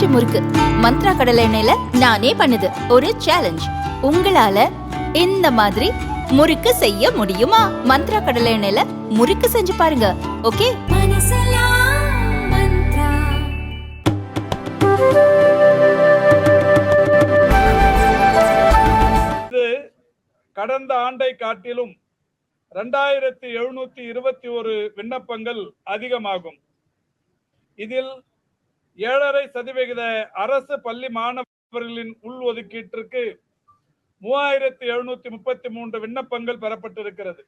பஞ்சு முறுக்கு. மந்த்ரா கடலை எண்ணெயில நானே பண்ணுது. ஒரு சேலஞ்ச் உங்களால இந்த மாதிரி முறுக்கு செய்ய முடியுமா? மந்த்ரா கடலை எண்ணெயில முறுக்கு செஞ்சு பாருங்க. ஓகே? கடந்த ஆண்டை காட்டிலும் ரெண்டாயிரத்தி எழுநூத்தி இருபத்தி ஒரு விண்ணப்பங்கள் அதிகமாகும். இதில் ஏழரை சதவிகித அரசு பள்ளி மாணவர்களின் உள் ஒதுக்கீட்டிற்கு மூவாயிரத்தி எழுநூத்தி முப்பத்தி மூன்று விண்ணப்பங்கள் பெறப்பட்டிருக்கிறது.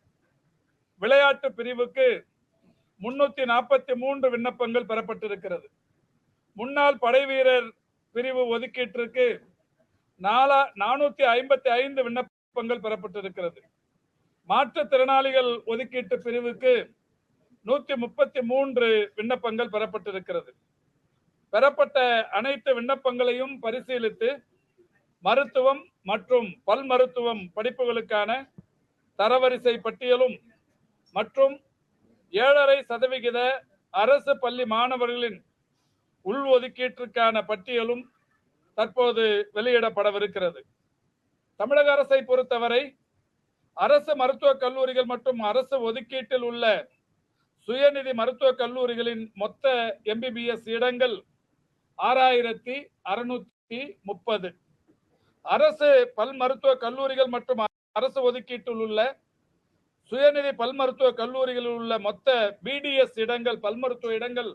விளையாட்டு பிரிவுக்கு முன்னூத்தி நாற்பத்தி மூன்று விண்ணப்பங்கள் பெறப்பட்டிருக்கிறது. முன்னாள் படை வீரர் பிரிவு ஒதுக்கீட்டிற்கு நாலா நானூத்தி ஐம்பத்தி ஐந்து விண்ணப்பங்கள் பெறப்பட்டிருக்கிறது. மாற்றுத்திறனாளிகள் ஒதுக்கீட்டு பிரிவுக்கு நூத்தி முப்பத்தி மூன்று விண்ணப்பங்கள் பெறப்பட்டிருக்கிறது. பெறப்பட்ட அனைத்து விண்ணப்பங்களையும் பரிசீலித்து மருத்துவம் மற்றும் பல் மருத்துவம் படிப்புகளுக்கான தரவரிசை பட்டியலும் மற்றும் ஏழரை சதவிகித அரசு பள்ளி மாணவர்களின் உள்ஒதுக்கீட்டிற்கான பட்டியலும் தற்போது வெளியிடப்படவிருக்கிறது. தமிழக அரசை பொறுத்தவரை அரசு மருத்துவக் கல்லூரிகள் மற்றும் அரசு ஒதுக்கீட்டில் உள்ள சுயநிதி மருத்துவக் கல்லூரிகளின் மொத்த எம்பிபிஎஸ் இடங்கள் ஆறாயிரத்தி அறுநூத்தி முப்பது. அரசு பல் மருத்துவ கல்லூரிகள் மற்றும் அரசு ஒதுக்கீட்டில் உள்ள சுயநிதி பல் மருத்துவ கல்லூரிகளில் உள்ள மொத்த பிடிஎஸ் இடங்கள் பல் மருத்துவ இடங்கள்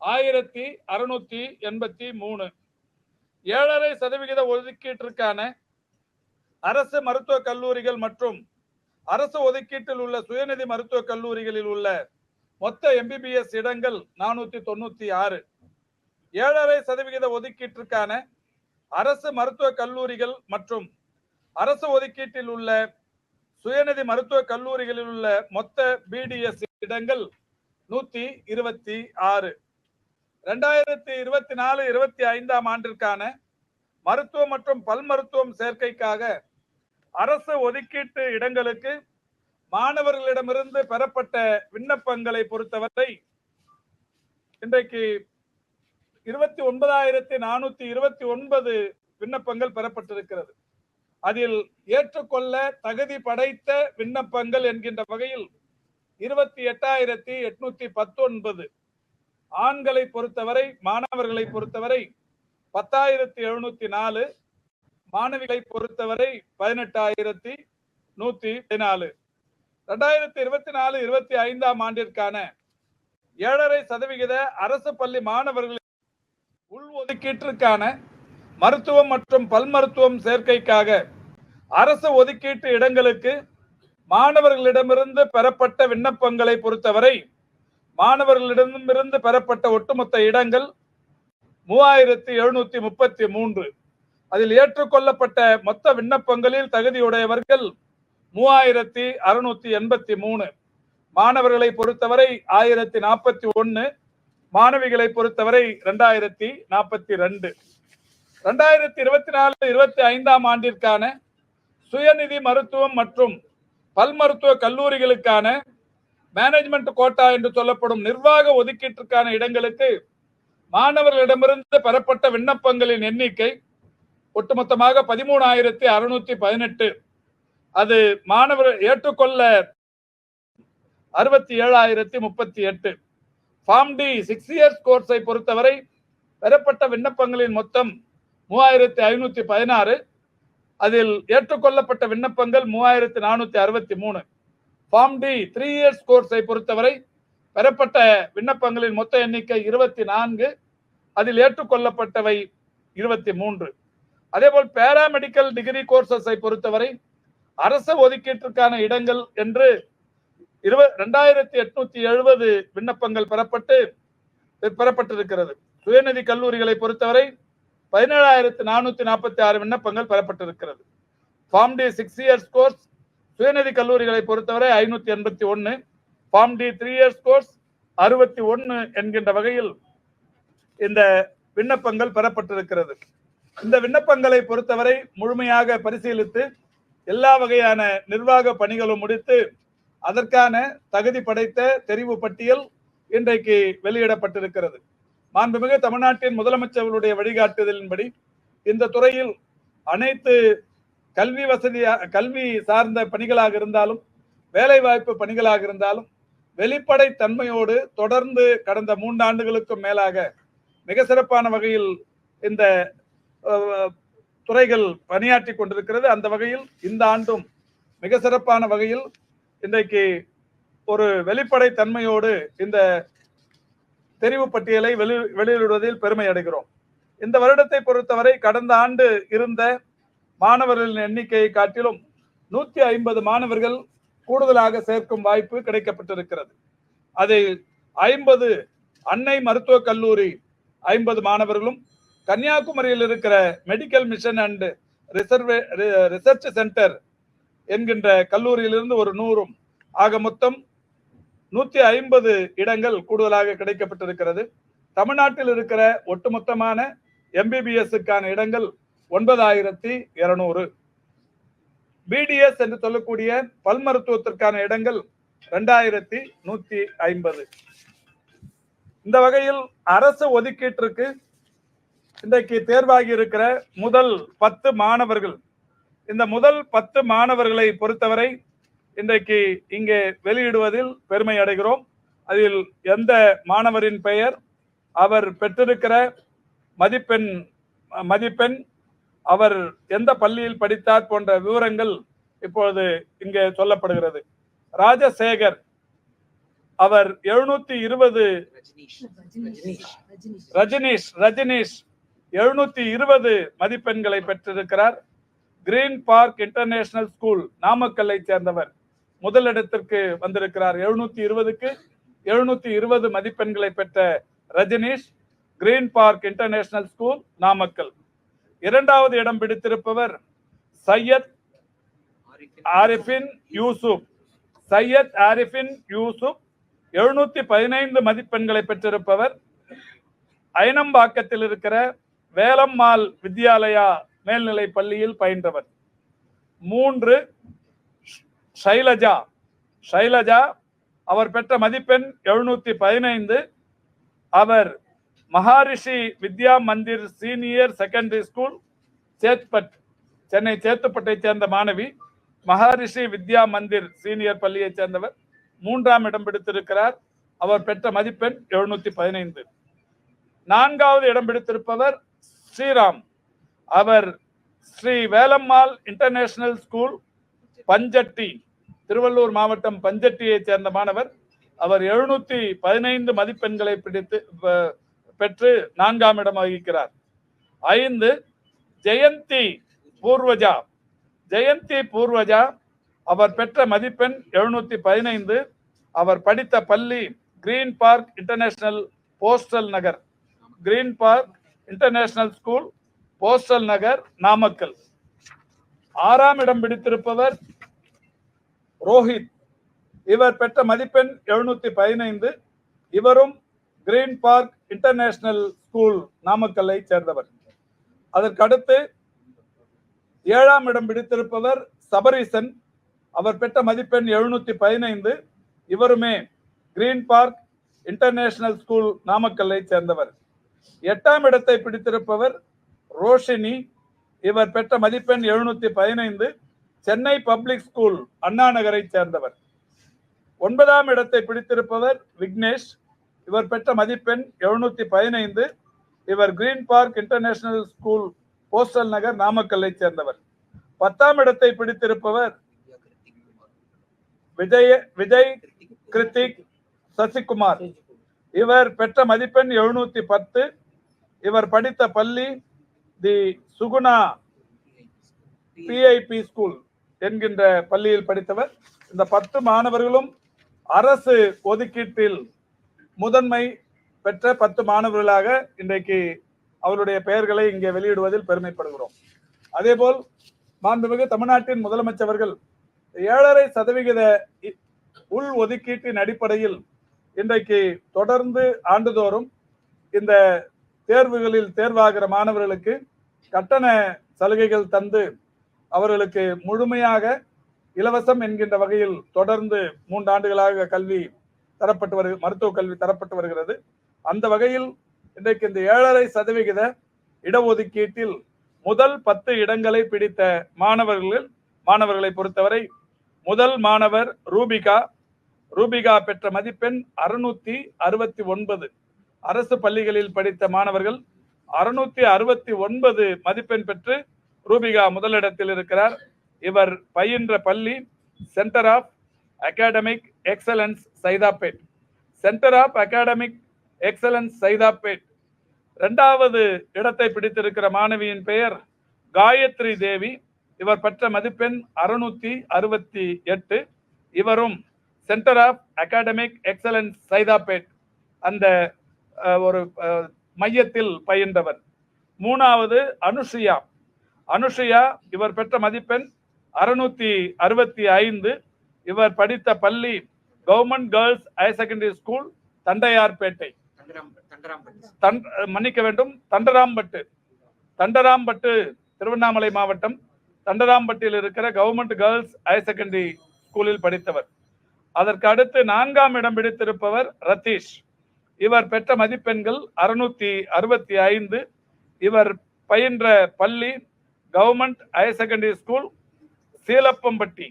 ஆயிரத்தி அறுநூத்தி எண்பத்தி மூணு. ஏழரை சதவிகித ஒதுக்கீட்டிற்கான அரசு மருத்துவ கல்லூரிகள் மற்றும் அரசு ஒதுக்கீட்டில் உள்ள சுயநிதி மருத்துவக் கல்லூரிகளில் உள்ள மொத்த எம்பிபிஎஸ் இடங்கள் நானூத்தி தொண்ணூத்தி ஆறு. ஏழரை சதவிகித ஒதுக்கீட்டிற்கான அரசு மருத்துவக் கல்லூரிகள் மற்றும் அரசு ஒதுக்கீட்டில் உள்ள சுயநிதி மருத்துவக் கல்லூரிகளில் உள்ள மொத்த பிடிஎஸ் இடங்கள் நூத்தி இருபத்தி ஆறு. ரெண்டாயிரத்தி இருபத்தி நாலு இருபத்தி ஐந்தாம் ஆண்டிற்கான மருத்துவம் மற்றும் பல் மருத்துவம் சேர்க்கைக்காக அரசு ஒதுக்கீட்டு இடங்களுக்கு மாணவர்களிடமிருந்து பெறப்பட்ட விண்ணப்பங்களை பொறுத்தவரை இன்றைக்கு இருபத்தி ஒன்பதாயிரத்தி நானூத்தி இருபத்தி ஒன்பது விண்ணப்பங்கள் பெறப்பட்டிருக்கிறது. அதில் ஏற்றுக்கொள்ள தகுதி படைத்த விண்ணப்பங்கள் என்கின்ற வகையில் இருபத்தி எட்டாயிரத்தி எட்நூத்தி பத்தொன்பது ஆண்களை பொறுத்தவரை மாணவர்களை பொறுத்தவரை பத்தாயிரத்தி எழுநூத்தி நாலு மாணவிகளை பொறுத்தவரை பதினெட்டாயிரத்தி நூத்தி பதினாலு. ரெண்டாயிரத்தி இருபத்தி நாலு இருபத்தி ஐந்தாம் ஆண்டிற்கான ஏழரை சதவிகித அரசு பள்ளி மாணவர்கள் உள் ஒதுக்கீட்டிற்கான மருத்துவம் மற்றும் பல் மருத்துவம் சேர்க்கைக்காக அரசு ஒதுக்கீட்டு இடங்களுக்கு மாணவர்களிடமிருந்து பெறப்பட்ட விண்ணப்பங்களை பொறுத்தவரை மாணவர்களிடமிருந்து பெறப்பட்ட ஒட்டுமொத்த இடங்கள் மூவாயிரத்தி எழுநூத்தி முப்பத்தி மூன்று. அதில் ஏற்றுக்கொள்ளப்பட்ட மொத்த விண்ணப்பங்களில் தகுதியுடையவர்கள் மூவாயிரத்தி அறுநூத்தி எண்பத்தி மூணு. மாணவர்களை பொறுத்தவரை ஆயிரத்தி நாற்பத்தி ஒன்று மாணவிகளை பொறுத்தவரை ரெண்டாயிரத்தி நாற்பத்தி ரெண்டு. ரெண்டாயிரத்தி இருபத்தி நாலு இருபத்தி ஐந்தாம் ஆண்டிற்கான சுயநிதி மருத்துவம் மற்றும் பல் மருத்துவ கல்லூரிகளுக்கான மேனேஜ்மெண்ட் கோட்டா என்று சொல்லப்படும் நிர்வாக ஒதுக்கீட்டிற்கான இடங்களுக்கு மாணவர்களிடமிருந்து பெறப்பட்ட விண்ணப்பங்களின் எண்ணிக்கை ஒட்டுமொத்தமாக பதிமூணாயிரத்தி அறுநூத்தி பதினெட்டு. அது மாணவர் ஏற்றுக்கொள்ள அறுபத்தி ஏழாயிரத்தி முப்பத்தி எட்டு. ஃபார்ம் டி சிக்ஸ் இயர்ஸ் கோர்ஸை பொறுத்தவரை பெறப்பட்ட விண்ணப்பங்களின் மொத்தம் மூவாயிரத்தி ஐநூத்தி பதினாறு. அதில் ஏற்றுக்கொள்ளப்பட்ட விண்ணப்பங்கள் மூவாயிரத்தி நானூத்தி அறுபத்தி மூணு. ஃபார்ம் டி த்ரீ இயர்ஸ் கோர்ஸை பொறுத்தவரை பெறப்பட்ட விண்ணப்பங்களின் மொத்த எண்ணிக்கை இருபத்தி நான்கு. அதில் ஏற்றுக்கொள்ளப்பட்டவை இருபத்தி மூன்று. அதேபோல் பேராமெடிக்கல் டிகிரி கோர்சஸை பொறுத்தவரை அரசு ஒதுக்கீட்டிற்கான இடங்கள் என்று இருப ரெண்டாயிரத்தி எட்நூத்தி எழுபது விண்ணப்பங்கள் பெறப்பட்டு பெறப்பட்டிருக்கிறது. சுயநிதி கல்லூரிகளை பொறுத்தவரை பதினேழாயிரத்தி நானூத்தி நாற்பத்தி ஆறு விண்ணப்பங்கள் பெறப்பட்டிருக்கிறது. Pharm D six years course சுயநிதி கல்லூரிகளை பொறுத்தவரை ஐநூத்தி எண்பத்தி ஒன்னு. Pharm D three years course அறுபத்தி ஒன்னு என்கின்ற வகையில் இந்த விண்ணப்பங்கள் பெறப்பட்டிருக்கிறது. இந்த விண்ணப்பங்களை பொறுத்தவரை முழுமையாக பரிசீலித்து எல்லா வகையான நிர்வாக பணிகளும் முடித்து அதற்கான தகுதி படைத்த தெரிவு பட்டியல் இன்றைக்கு வெளியிடப்பட்டிருக்கிறது. மாண்புமிகு தமிழ்நாட்டின் முதலமைச்சர்களுடைய வழிகாட்டுதலின்படி இந்த துறையில் அனைத்து கல்வி வசதி கல்வி சார்ந்த பணிகளாக இருந்தாலும் வேலைவாய்ப்பு பணிகளாக இருந்தாலும் வெளிப்படை தன்மையோடு தொடர்ந்து கடந்த மூன்று ஆண்டுகளுக்கும் மேலாக மிக சிறப்பான வகையில் இந்த துறைகள் பணியாற்றி கொண்டிருக்கிறது. அந்த வகையில் இந்த ஆண்டும் மிக சிறப்பான வகையில் இன்றைக்கு ஒரு வெளிப்படை தன்மையோடு இந்த தெரிவு பட்டியலை வெளி வெளியிடுவதில் பெருமை அடைகிறோம். இந்த வருடத்தை பொறுத்தவரை கடந்த ஆண்டு இருந்த மாணவர்களின் எண்ணிக்கையை காட்டிலும் நூத்தி ஐம்பது மாணவர்கள் கூடுதலாக சேர்க்கும் வாய்ப்பு கிடைக்கப்பட்டிருக்கிறது. அதில் ஐம்பது அன்னை மருத்துவக் கல்லூரி ஐம்பது மாணவர்களும் கன்னியாகுமரியில் இருக்கிற medical mission and reserve research centre என்கின்ற கல்லூரியிலிருந்து ஒரு நூறும். ஆக மொத்தம் நூத்தி ஐம்பது இடங்கள் கூடுதலாக கிடைக்கப்பட்டிருக்கிறது. தமிழ்நாட்டில் இருக்கிற ஒட்டுமொத்தமான எம்பிபிஎஸ்க்கான இடங்கள் ஒன்பதாயிரத்தி இருநூறு. பிடிஎஸ் என்று சொல்லக்கூடிய பல் மருத்துவத்திற்கான இடங்கள் ரெண்டாயிரத்தி நூத்தி ஐம்பது. இந்த வகையில் அரசு ஒதுக்கீட்டிற்கு இன்றைக்கு தேர்வாகி இருக்கிற முதல் பத்து மாணவர்கள் இந்த முதல் பத்து மாணவர்களை பொறுத்தவரை இன்றைக்கு இங்கே வெளியிடுவதில் பெருமை அடைகிறோம். அதில் எந்த மாணவரின் பெயர் அவர் பெற்றிருக்கிற மதிப்பெண் மதிப்பெண் அவர் எந்த பள்ளியில் படித்தார் போன்ற விவரங்கள் இப்பொழுது இங்கே சொல்லப்படுகிறது. ராஜசேகர் அவர் எழுநூத்தி இருபது ரஜினிஷ். ரஜினிஷ். எழுநூத்தி இருபது மதிப்பெண்களை பெற்றிருக்கிறார். கிரீன் பார்க் இன்டர்நேஷனல் ஸ்கூல் நாமக்கல்லை சேர்ந்தவர். முதலிடத்திற்கு வந்திருக்கிறார் எழுநூத்தி இருபதுக்கு. எழுநூத்தி இருபது மதிப்பெண்களை பெற்ற Rajneesh green park international school Namakkal. இரண்டாவது இடம் பிடித்திருப்பவர் சையத் ஆரிஃபின் யூசுப். சையத் ஆரிஃபின் யூசுப் எழுநூத்தி பதினைந்து மதிப்பெண்களை பெற்றிருப்பவர். ஐனம்பாக்கத்தில் இருக்கிற வேலம்மாள் வித்யாலயா மேல்நிலை பள்ளியில் பயின்றவர். மூன்று ஷைலஜா. ஷைலஜா அவர் பெற்ற மதிப்பெண் எழுநூத்தி பதினைந்து. அவர் Maharishi Vidya Mandir senior secondary school Chetpet Chennai சேத்துப்பட்டை சேர்ந்த மாணவி மகாரிஷி வித்யா மந்திர் சீனியர் பள்ளியைச் சேர்ந்தவர். மூன்றாம் இடம் பிடித்திருக்கிறார். அவர் பெற்ற மதிப்பெண் எழுநூத்தி பதினைந்து. நான்காவது இடம் பிடித்திருப்பவர் ஸ்ரீராம். அவர் ஸ்ரீ வேலம்மாள் இன்டர்நேஷனல் ஸ்கூல் பஞ்சட்டி திருவள்ளூர் மாவட்டம் பஞ்சட்டியைச் சேர்ந்த மாணவர். அவர் எழுநூத்தி பதினைந்து மதிப்பெண்களை பிடித்து பெற்று நான்காம் இடம் வகிக்கிறார். ஐந்து ஜெயந்தி பூர்வஜா. ஜெயந்தி பூர்வஜா அவர் பெற்ற மதிப்பெண் எழுநூத்தி பதினைந்து. அவர் படித்த பள்ளி green park international postal Nagar. Green park international school postal Nagar Namakkal. ஆறாம் இடம் பிடித்திருப்பவர் ரோஹித். இவர் பெற்ற மதிப்பெண் எழுநூத்தி பதினைந்து. இவரும் கிரீன் பார்க் இன்டர்நேஷனல் ஸ்கூல் நாமக்கல்லை சேர்ந்தவர். அதற்கடுத்து ஏழாம் இடம் பிடித்திருப்பவர் சபரீசன். அவர் பெற்ற மதிப்பெண் எழுநூத்தி பதினைந்து. இவருமே கிரீன் பார்க் இன்டர்நேஷனல் ஸ்கூல் நாமக்கல்லை சேர்ந்தவர். எட்டாம் இடத்தை பிடித்திருப்பவர் ரோஷினி இவர் பெற்ற மதிப்பெண் எழுநூத்தி பதினைந்து சென்னை பப்ளிக் ஸ்கூல் அண்ணா நகரை சேர்ந்தவர். ஒன்பதாம் இடத்தை பிடித்திருப்பவர் விக்னேஷ் இவர் பெற்ற மதிப்பெண் எழுநூத்தி பதினைந்து இவர் green park international school postal Nagar நாமக்கல்லை சேர்ந்தவர். பத்தாம் இடத்தை பிடித்திருப்பவர் விஜய விஜய் கிருத்திக் சசிகுமார். இவர் பெற்ற மதிப்பெண் எழுநூத்தி பத்து இவர் படித்த பள்ளி தி சுகுணா பிஐபி ஸ்கூல் என்கின்ற பள்ளியில் படித்தவர். இந்த பத்து மாணவர்களும் அரசு ஒதுக்கீட்டில் முதன்மை பெற்ற பத்து மாணவர்களாக இன்றைக்கு அவருடைய பெயர்களை இங்கே வெளியிடுவதில் பெருமைப்படுகிறோம். அதேபோல் மாண்புமிகு தமிழ்நாட்டின் முதலமைச்சர்கள் ஏழரை சதவிகித இ- உள் ஒதுக்கீட்டின் அடிப்படையில் இன்றைக்கு தொடர்ந்து ஆண்டுதோறும் இந்த தேர்வுகளில் தேர்வாகிற மாணவர்களுக்கு கட்டண சலுகைகள் தந்து அவர்களுக்கு முழுமையாக இலவசம் என்கின்ற வகையில் தொடர்ந்து மூன்று ஆண்டுகளாக கல்வி தரப்பட்டு வரு மருத்துவ கல்வி தரப்பட்டு வருகிறது. அந்த வகையில் இன்றைக்கு இந்த ஏழரை சதவிகித இடஒதுக்கீட்டில் முதல் பத்து இடங்களை பிடித்த மாணவர்களில் மாணவர்களை பொறுத்தவரை முதல் மாணவர் ரூபிகா. ரூபிகா பெற்ற மதிப்பெண் அறுநூத்தி அறுபத்தி ஒன்பது. அரசு பள்ளிகளில் படித்த மாணவர்கள் அறுநூத்தி அறுபத்தி ஒன்பது மதிப்பெண் பெற்று ரூபிகா முதலிடத்தில் இருக்கிறார். இவர் பயின்ற பள்ளி centre of academic excellence Saidapet. Centre of academic excellence Saidapet. இரண்டாவது இடத்தை பிடித்திருக்கிற மாணவியின் பெயர் காயத்ரி தேவி. இவர் பெற்ற மதிப்பெண் அறுநூத்தி அறுபத்தி எட்டு. இவரும் centre of academic excellence Saidapet. அந்த ஒரு மையத்தில் பயின்றவர் மூணாவது அனுஷியா. அனுஷியா இவர் பெற்ற மதிப்பெண் அறுநூத்தி அறுபத்தி ஐந்து. இவர் படித்த பள்ளி government girls higher secondary school Tondiarpet. தன் மன்னிக்க வேண்டும் தண்டராம்பட்டு. தண்டராம்பட்டு திருவண்ணாமலை மாவட்டம். தண்டராம்பட்டியில் இருக்கிற கவர்மெண்ட் கேர்ள்ஸ் ஹையர் செகண்டரி ஸ்கூலில் படித்தவர். அதற்கு அடுத்து நான்காம் இடம் பிடித்திருப்பவர் ரதீஷ். இவர் பெற்ற மதிப்பெண்கள் அறுநூத்தி அறுபத்தி ஐந்து. இவர் பயின்ற பள்ளி government higher secondary school Seelappampatti.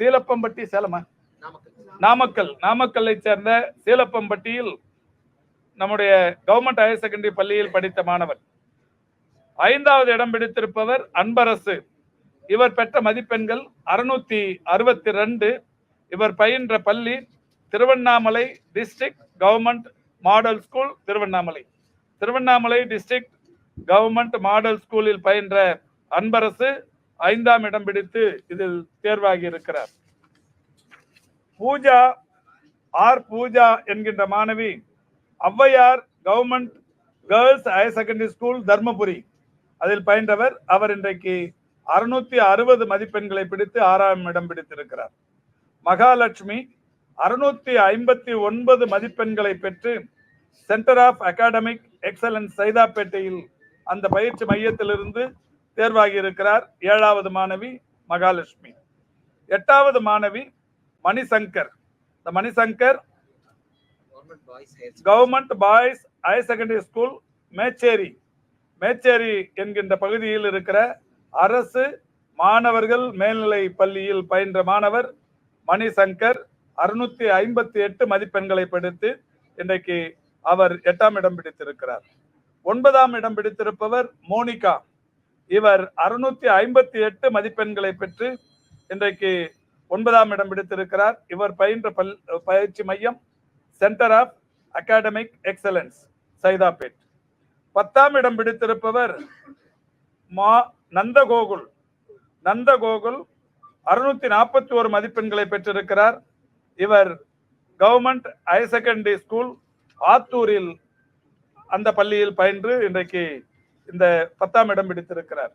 Seelappampatti சேலமா? Namakkal. Namakkal. நாமக்கல்லை சேர்ந்த சீலப்பம்பட்டியில் நம்முடைய கவர்மெண்ட் ஹையர் செகண்டரி பள்ளியில் படித்த மாணவர் ஐந்தாவது இடம் பிடித்திருப்பவர் அன்பரசு. இவர் பெற்ற மதிப்பெண்கள் அறுநூத்தி அறுபத்தி ரெண்டு. இவர் பயின்ற பள்ளி Tiruvannamalai district government model school Tiruvannamalai. Tiruvannamalai district government model ஸ்கூலில் பயின்ற அன்பரசு ஐந்தாம் இடம் பிடித்து இதில் தேர்வாகி இருக்கிறார். பூஜா ஆர் பூஜா என்கின்ற மாணவி Avvaiyar government girls higher secondary school Dharmapuri. அதில் பயின்றவர் அவர் இன்றைக்கு அறுநூத்தி அறுபது மதிப்பெண்களை பிடித்து ஆறாம் இடம் பிடித்திருக்கிறார். மகாலட்சுமி அறுநூத்தி ஐம்பத்தி ஒன்பது மதிப்பெண்களை பெற்று சென்டர் ஆஃப் அகாடமிக் எக்ஸலன்ஸ் சைதாப்பேட்டையில் அந்த பயிற்சி மையத்திலிருந்து தேர்வாகி இருக்கிறார் ஏழாவது மாணவி மகாலட்சுமி. எட்டாவது மாணவி மணிசங்கர். இந்த Manishankar government boys higher government boys higher secondary school Mecheri. Mecheri என்கின்ற பகுதியில் இருக்கிற அரசு மாணவர்கள் மேல்நிலை பள்ளியில் பயின்ற மாணவர் மணிசங்கர். அறுநூத்தி ஐம்பத்தி எட்டு மதிப்பெண்களை பிடித்து இன்றைக்கு அவர் எட்டாம் இடம் பிடித்திருக்கிறார். ஒன்பதாம் இடம் பிடித்திருப்பவர் மோனிகா. இவர் அறுநூத்தி ஐம்பத்தி எட்டு மதிப்பெண்களை பெற்று இன்றைக்கு ஒன்பதாம் இடம் பிடித்திருக்கிறார். இவர் பயின்ற பல் பயிற்சி மையம் centre of academic excellence Saidapet பத்தாம் இடம் பிடித்திருப்பவர் மா நந்தகோகுல். நந்தகோகுல் அறுநூத்தி நாற்பத்தி ஒரு மதிப்பெண்களை பெற்றிருக்கிறார். இவர் கவர்மெண்ட் ஹையர் செகண்டரி ஸ்கூல் ஆத்தூரில் அந்த பள்ளியில் பயின்று இன்றைக்கு இந்த பத்தாம் இடம் பிடித்திருக்கிறார்.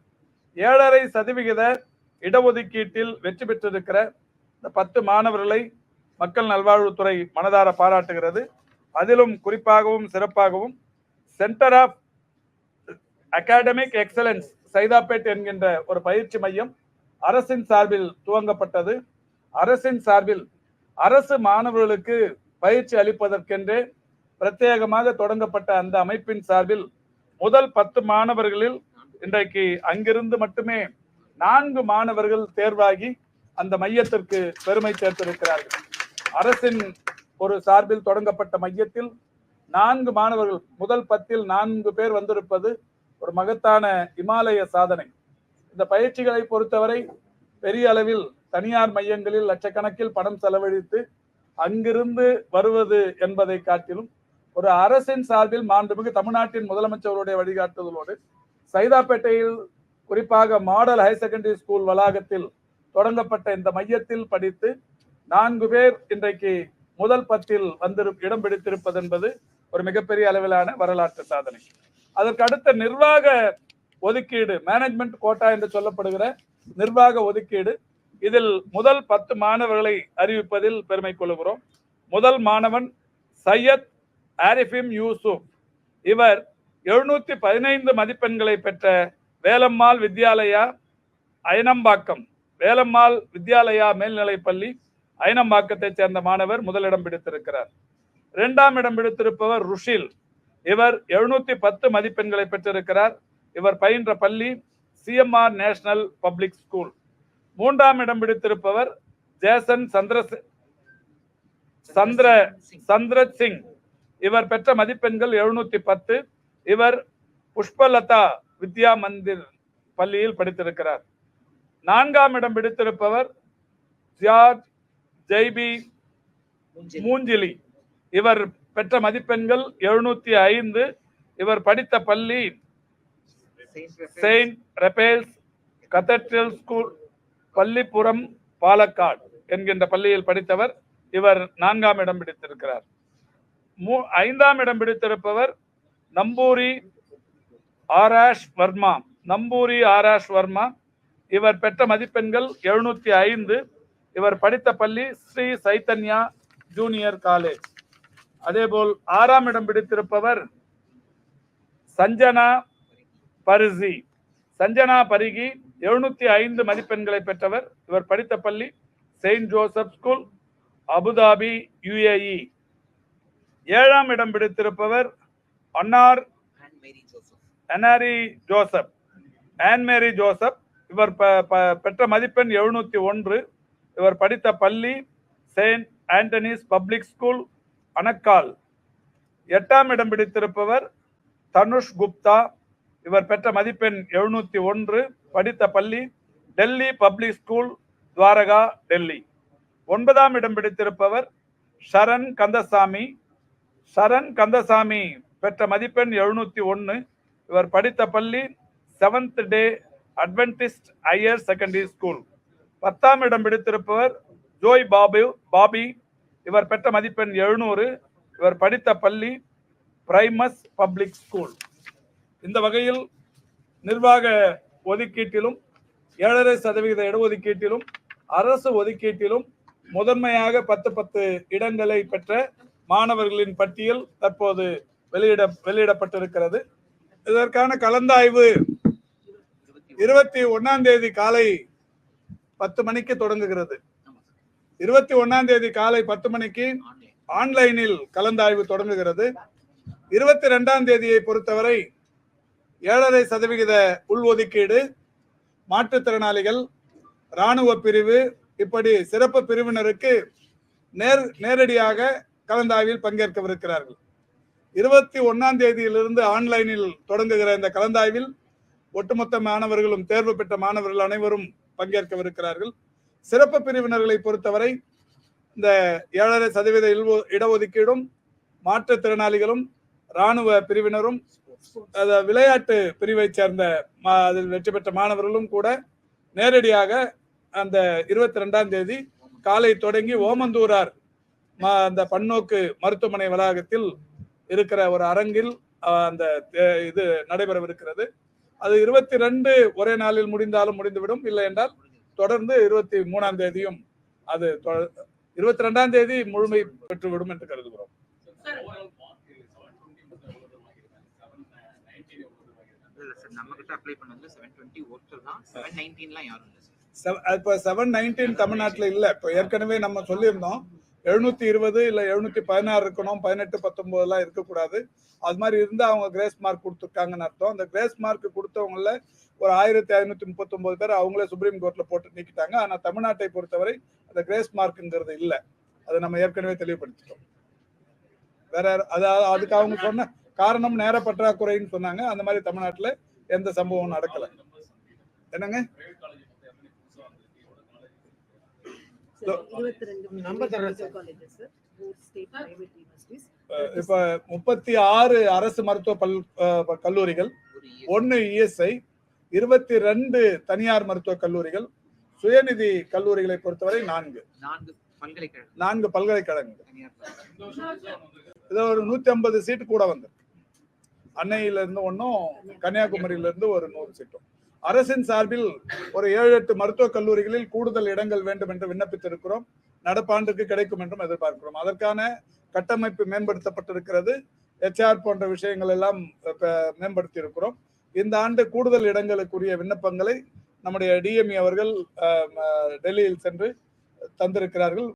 ஏழரை சதவிகித இடஒதுக்கீட்டில் வெற்றி பெற்றிருக்கிற இந்த பத்து மாணவர்களை மக்கள் நல்வாழ்வுத்துறை மனதார பாராட்டுகிறது. அதிலும் குறிப்பாகவும் சிறப்பாகவும் centre of academic excellence Saidapet என்கின்ற ஒரு பயிற்சி மையம் அரசின் சார்பில் துவங்கப்பட்டது. அரசின் சார்பில் அரசு மாணவர்களுக்கு பயிற்சி அளிப்பதற்கென்றே பிரத்யேகமாக தொடங்கப்பட்ட அந்த அமைப்பின் சார்பில் முதல் பத்து மாணவர்களில் இன்றைக்கு அங்கிருந்து மட்டுமே நான்கு மாணவர்கள் தேர்வாகி அந்த மையத்திற்கு பெருமை சேர்த்திருக்கிறார்கள். அரசின் ஒரு சார்பில் தொடங்கப்பட்ட மையத்தில் நான்கு மாணவர்கள் முதல் பத்தில் நான்கு பேர் வந்திருப்பது ஒரு மகத்தான இமாலய சாதனை. இந்த பயிற்சிகளை பொறுத்தவரை பெரிய அளவில் தனியார் மையங்களில் லட்சக்கணக்கில் பணம் செலவழித்து அங்கிருந்து வருவது என்பதை காட்டிலும் ஒரு அரசின் சார்பில் மாண்புமிகு தமிழ்நாட்டின் முதலமைச்சருடைய வழிகாட்டுதலோடு சைதாப்பேட்டையில் குறிப்பாக மாடல் ஹையர் செகண்டரி ஸ்கூல் வளாகத்தில் தொடங்கப்பட்ட இந்த மையத்தில் படித்து நான்கு பேர் இன்றைக்கு முதல் பத்தில் வந்திரு இடம் பிடித்திருப்பது என்பது ஒரு மிகப்பெரிய அளவிலான வரலாற்று சாதனை. அதற்கு அடுத்த நிர்வாக ஒதுக்கீடு மேனேஜ்மெண்ட் கோட்டா என்று சொல்லப்படுகிற நிர்வாக ஒதுக்கீடு இதில் முதல் பத்து மாணவர்களை அறிவிப்பதில் பெருமை கொள்கிறோம். முதல் மாணவன் சையத் ஆரிஃபிம் யூசுப். இவர் எழுநூத்தி பதினைந்து மதிப்பெண்களை பெற்ற வேலம்மாள் வித்யாலயா அயனம்பாக்கம் வேலம்மாள் வித்யாலயா மேல்நிலைப் பள்ளி அயனம்பாக்கத்தைச் சேர்ந்த மாணவர் முதலிடம் பிடித்திருக்கிறார். இரண்டாம் இடம் பிடித்திருப்பவர் ருஷில். இவர் எழுநூத்தி பத்து மதிப்பெண்களை பெற்றிருக்கிறார். இவர் பயின்ற பள்ளி சிஎம்ஆர் நேஷனல் பப்ளிக் ஸ்கூல் மூன்றாம் இடம் பிடித்திருப்பவர் ஜேசன் சந்திர சந்திர சந்திரத் சிங். இவர் பெற்ற மதிப்பெண்கள் எழுநூத்தி பத்து. இவர் புஷ்பலதா வித்யா மந்திர் பள்ளியில் படித்திருக்கிறார். நான்காம் இடம் பிடித்திருப்பவர் ஜார்ஜ் ஜெய்பி மூஞ்சில். இவர் பெற்ற மதிப்பெண்கள் எழுநூத்தி ஐந்து. இவர் படித்த பள்ளி saint Raphael's cathedral school Pallippuram Palakkad என்கின்ற பள்ளியில் படித்தவர் இவர் நான்காம் இடம் பிடித்திருக்கிறார். மூ ஐந்தாம் இடம் பிடித்திருப்பவர் நம்பூரி ஆராஷ் வர்மா. நம்பூரி ஆராஷ் வர்மா. இவர் பெற்ற மதிப்பெண்கள் எழுநூத்தி ஐந்து. இவர் படித்த பள்ளி ஸ்ரீ சைத்தன்யா ஜூனியர் காலேஜ். அதேபோல் ஆறாம் இடம் பிடித்திருப்பவர் சஞ்சனா பரிசி. சஞ்சனா பரிகி எழுநூத்தி ஐந்து மதிப்பெண்களை பெற்றவர். இவர் படித்த பள்ளி Saint Joseph school Abu Dhabi UAE. ஏழாம் இடம் பிடித்திருப்பவர் அன்னார் அன்னாரி ஜோசப். அனாரி ஜோசப் ஆன்மேரி ஜோசப். இவர் ப- ப- பெற்ற மதிப்பெண் எழுநூத்தி ஒன்று. இவர் படித்த பள்ளி saint Antony's public school Anakkal. எட்டாம் இடம் பிடித்திருப்பவர் தனுஷ் குப்தா. இவர் பெற்ற மதிப்பெண் எழுநூத்தி ஒன்று படித்த பள்ளி டெல்லி பப்ளிக் ஸ்கூல் துவாரகா டெல்லி. ஒன்பதாம் இடம் பிடித்திருப்பவர் சரண் கந்தசாமி. சரண் கந்தசாமி பெற்ற மதிப்பெண் எழுநூத்தி ஒன்று. இவர் படித்த பள்ளி seventh day adventist higher secondary school. பத்தாம் இடம் பிடித்திருப்பவர் ஜோய் பாபு பாபி. இவர் பெற்ற மதிப்பெண் எழுநூறு. இவர் படித்த பள்ளி பிரைமஸ் பப்ளிக் ஸ்கூல். இந்த வகையில் நிர்வாக ஒதுக்கீட்டிலும் ஏழரை சதவிகித இடஒதுக்கீட்டிலும் அரசு ஒதுக்கீட்டிலும் முதன்மையாக பத்து பத்து இடங்களை பெற்ற மாணவர்களின் பட்டியல் தற்போது வெளியிட வெளியிடப்பட்டிருக்கிறது. இதற்கான கலந்தாய்வு இருபத்தி ஒன்னாம் தேதி காலை பத்து மணிக்கு தொடங்குகிறது. இருபத்தி ஒன்னாம் தேதி காலை பத்து மணிக்கு ஆன்லைனில் கலந்தாய்வு தொடங்குகிறது. இருபத்தி ரெண்டாம் தேதியை பொறுத்தவரை ஏழரை சதவிகித உள்ஒதுக்கீடு மாற்றுத்திறனாளிகள் இராணுவ பிரிவு இப்படி சிறப்பு பிரிவினருக்கு நேர் நேரடியாக கலந்தாய்வில் பங்கேற்கவிருக்கிறார்கள். இருபத்தி ஒன்னாம் தேதியிலிருந்து ஆன்லைனில் தொடங்குகிற இந்த கலந்தாய்வில் ஒட்டுமொத்த மாணவர்களும் தேர்வு பெற்ற மாணவர்கள் அனைவரும் பங்கேற்கவிருக்கிறார்கள். சிறப்பு பிரிவினர்களை பொறுத்தவரை இந்த ஏழரை சதவீத இடஒதுக்கீடும் மாற்றுத்திறனாளிகளும் இராணுவ பிரிவினரும் விளையாட்டு பிரிவை சேர்ந்த மா- அதில் வெற்றி பெற்ற மாணவர்களும் கூட நேரடியாக அந்த இருபத்தி ரெண்டாம் தேதி காலை தொடங்கி ஓமந்தூரார் அந்த பன்னோக்கு மருத்துவமனை வளாகத்தில் இருக்கிற ஒரு அரங்கில் அந்த தே- இது நடைபெறவிருக்கிறது. அது இருபத்தி ரெண்டு ஒரே நாளில் முடிந்தாலும் முடிந்துவிடும். இல்லை என்றால் தொடர்ந்து இருபத்தி மூணாம் தேதியும் அது இருபத்தி ரெண்டாம் தேதி முழுமை பெற்றுவிடும் என்று கருதுகிறோம் இல்ல கிட்ட அப்ளை பண்ணது செவன் டுவெண்ட்டி ஒருத்தர் தான் செவன் நைன்டீன்லாம் யாரும் இல்லை இப்போ செவன் நைன்டீன் தமிழ்நாட்டில் இல்லை. இப்போ ஏற்கனவே நம்ம சொல்லியிருந்தோம். எழுநூத்தி இருபது இல்லை எழுநூத்தி பதினாறு இருக்கணும் பதினெட்டு பத்தொன்பதுலாம் இருக்கக்கூடாது. அது மாதிரி இருந்தா அவங்க கிரேஸ் மார்க் கொடுத்துருக்காங்கன்னு அர்த்தம். அந்த கிரேஸ் மார்க் கொடுத்தவங்கள ஒரு ஆயிரத்தி ஐநூத்தி முப்பத்தொன்பது பேர் அவங்களே சுப்ரீம் கோர்ட்ல போட்டு நீக்கிட்டாங்க. ஆனா தமிழ்நாட்டை பொறுத்தவரை அந்த கிரேஸ் மார்க்ங்கிறது இல்லை. அதை நம்ம ஏற்கனவே தெளிவுபடுத்திட்டோம். வேற அதாவது அதுக்கு அவங்க சொன்ன காரணம் நேர பற்றாக்குறைன்னு சொன்னாங்க. அந்த மாதிரி தமிழ்நாட்டுல எந்த சம்பவம் நடக்கல. என்னங்க? இப்ப முப்பத்தி ஆறு அரசு மருத்துவ பல் கல்லூரிகள். ஒன்னு இஎஸ்ஐ இருபத்தி ரெண்டு தனியார் மருத்துவ கல்லூரிகள் சுயநிதி கல்லூரிகளை பொறுத்தவரை நான்கு. நான்கு பல்கலைக்கழகம் நான்கு பல்கலைக்கழகங்கள். தனியார் பல்கலைக்கழகம். இது ஒரு நூத்தி ஐம்பது சீட்டு கூட வந்திருக்கு. அன்னையில இருந்து ஒன்றும் கன்னியாகுமரியில இருந்து ஒரு நூறு சீட்டும். அரசின் சார்பில் ஒரு ஏழு எட்டு மருத்துவக் கல்லூரிகளில் கூடுதல் இடங்கள் வேண்டும் என்று விண்ணப்பித்திருக்கிறோம். நடப்பாண்டுக்கு கிடைக்கும் என்றும் எதிர்பார்க்கிறோம். அதற்கான கட்டமைப்பு மேம்படுத்தப்பட்டிருக்கிறது. எச்ஆர் போன்ற விஷயங்கள் எல்லாம் மேம்படுத்தி இருக்கிறோம் இந்த ஆண்டு கூடுதல் இடங்களுக்குரிய விண்ணப்பங்களை நம்முடைய டிஎம்இ அவர்கள் டெல்லியில் சென்று தந்திருக்கிறார்கள்.